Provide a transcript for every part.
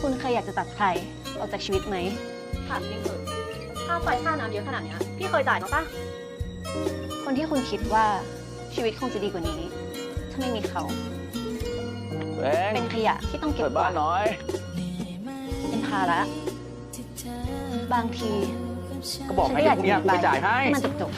คุณเคยอยากจะตัดใครออกจากชีวิตไหมถามจริงเถอะค่าไฟค่าน้ำเยอะขนาดเนี้ยพี่เคยจ่ายมาปะคนที่คุณคิดว่าชีวิตคงจะดีกว่านี้ ถ้าไม่มีเขาเองเป็นขยะที่ต้องเก็บเปิดกบ้านวาดหน่อย เป็นภาระบางทีก็บอกให้เดี๋ยวพรุ่งนี้กูไปจ่ายให้ให้มันจบจบ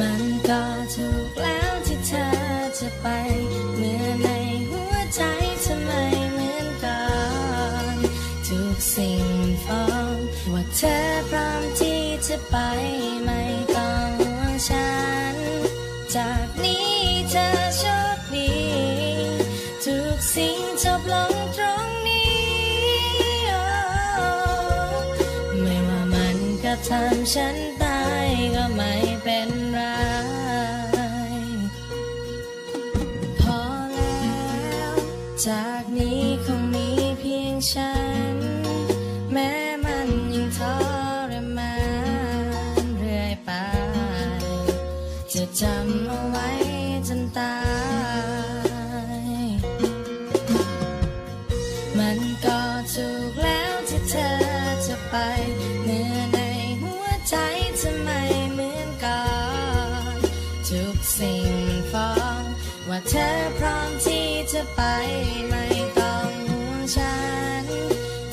มันก็ถูกแล้วที่เธอจะไป เมื่อในหัวใจเธอไม่เหมือนก่อนทุกสิ่งฟ้องว่าเธอพร้อมที่จะไปไม่ต้องห่วงฉัน จากนี้เธอโชคดีทุกสิ่งจบลงตรงนี้ ไม่ว่ามันก็ทำฉันากนี้คงมีเพียงฉัน แม้มันยังทรมานเรื่อยไป จะจำเอาไว้จนตาย มันก็ถูกแล้วที่เธอจะไปเมื่อในหัวใจเธอไม่เหมือนก่อน ทุกสิ่งฟ้องว่าเธอพร้อมที่ จะไปไม่ต้องห่วงฉัน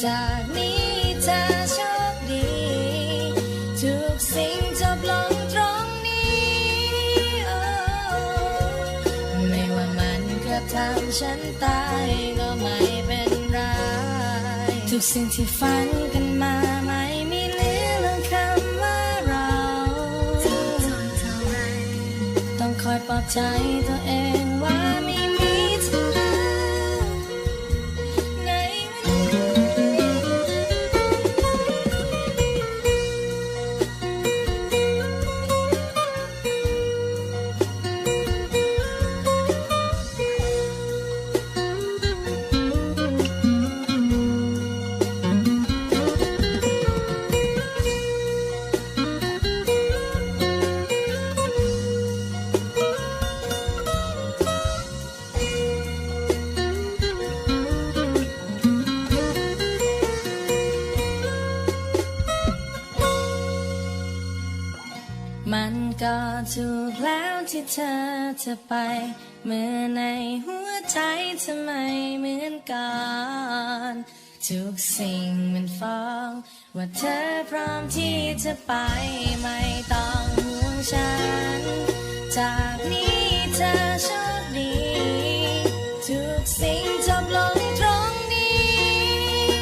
จากนี้เธอโชคดี ทุกสิ่งจบลงตรงนี้ ไม่ว่ามันจะทำฉันตายก็ไม่เป็นไร ทุกสิ่งที่ฝันกันมาไม่มีเหลือลงคำว่าเราต้องคอยปลอบใจตัวเองว่าม่ มันก็ถูกแล้วที่เธอจะไป เมื่อในหัวใจเธอไมเหมือนก่อนทุกสิ่งมันฟ้อง ว่าเธอพร้อมที่จะไปไม่ต้องห่วงฉัน จากนี้เธอโชคดี ทุกสิ่งจบลงตรงนี้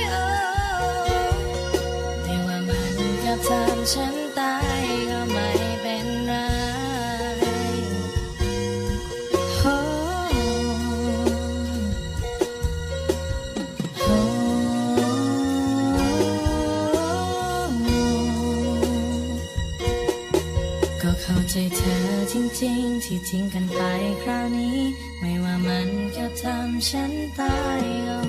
โอ้ไม่ว่ามันจะทำฉันตาย ใจเธอจริงๆ ที่ทิ้งกันไปคราวนี้ ไม่ว่ามันจะทำฉันตายก็ไม่เอา